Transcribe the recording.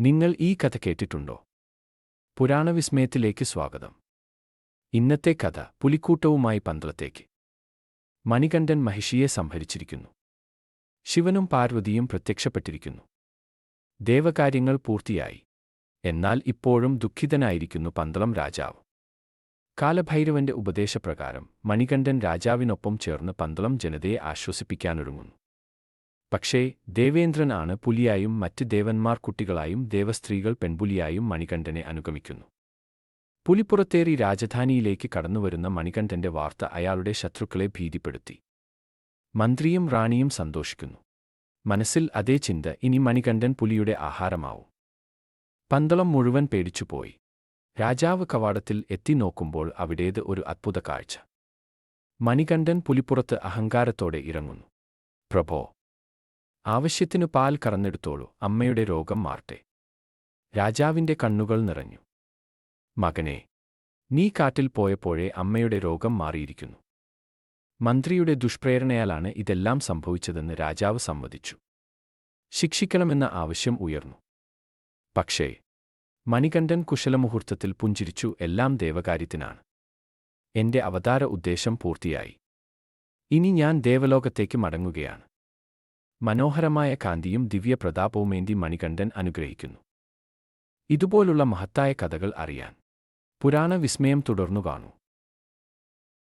നിങ്ങൾ ഈ കഥ കേട്ടിട്ടുണ്ടോ? പുരാണവിസ്മയത്തിലേക്ക് സ്വാഗതം. ഇന്നത്തെ കഥ പുലിക്കൂട്ടവുമായി പന്തളത്തേക്ക്. മണികണ്ഠൻ മഹിഷിയെ സംഭരിച്ചിരിക്കുന്നു ശിവനും പാർവതിയും പ്രത്യക്ഷപ്പെട്ടിരിക്കുന്നു. ദേവകാര്യങ്ങൾ പൂർത്തിയായി. എന്നാൽ ഇപ്പോഴും ദുഃഖിതനായിരിക്കുന്നു പന്തളം രാജാവ്. കാലഭൈരവന്റെ ഉപദേശപ്രകാരം മണികണ്ഠൻ രാജാവിനൊപ്പം ചേർന്ന് പന്തളം ജനതയെ ആശ്വസിപ്പിക്കാനൊരുങ്ങുന്നു. പക്ഷേ ദേവേന്ദ്രനാണ് പുലിയായും മറ്റ് ദേവന്മാർ കുട്ടികളായും ദേവസ്ത്രീകൾ പെൺപുലിയായും മണികണ്ഠനെ അനുഗമിക്കുന്നു. പുലിപ്പുറത്തേറി രാജധാനിയിലേക്ക് കടന്നുവരുന്ന മണികണ്ഠന്റെ വാർത്ത അയാളുടെ ശത്രുക്കളെ ഭീതിപ്പെടുത്തി. മന്ത്രിയും റാണിയും സന്തോഷിക്കുന്നു. മനസ്സിൽ അതേ ചിന്ത ഇനി മണികണ്ഠൻ പുലിയുടെ ആഹാരമാവും. പന്തളം മുഴുവൻ പേടിച്ചുപോയി. രാജാവ് കവാടത്തിൽ എത്തി നോക്കുമ്പോൾ അവിടേത് ഒരു അത്ഭുത കാഴ്ച. മണികണ്ഠൻ പുലിപ്പുറത്ത് അഹങ്കാരത്തോടെ ഇറങ്ങുന്നു. പ്രഭോ ആവശ്യത്തിനു പാൽ കറന്നെടുത്തോളൂ അമ്മയുടെ രോഗം മാറട്ടെ. രാജാവിന്റെ കണ്ണുകൾ നിറഞ്ഞു. മകനെ നീ കാട്ടിൽ പോയപ്പോഴേ അമ്മയുടെ രോഗം മാറിയിരിക്കുന്നു. മന്ത്രിയുടെ ദുഷ്പ്രേരണയാലാണ് ഇതെല്ലാം സംഭവിച്ചതെന്ന് രാജാവ് സമ്മതിച്ചു. ശിക്ഷിക്കണമെന്ന ആവശ്യം ഉയർന്നു. പക്ഷേ മണികണ്ഠൻ കുശലമുഹൂർത്തത്തിൽ പുഞ്ചിരിച്ചു എല്ലാം ദേവകാര്യത്തിനാണ്. എന്റെ അവതാര ഉദ്ദേശം പൂർത്തിയായി. ഇനി ഞാൻ ദേവലോകത്തേക്ക് മടങ്ങുകയാണ്. മനോഹരമായ കാന്തിയും ദിവ്യപ്രതാപവുമേന്തി മണികണ്ഠൻ അനുഗ്രഹിക്കുന്നു. ഇതുപോലുള്ള മഹത്തായ കഥകൾ അറിയാൻ പുരാണ വിസ്മയം തുടർന്നു കാണൂ.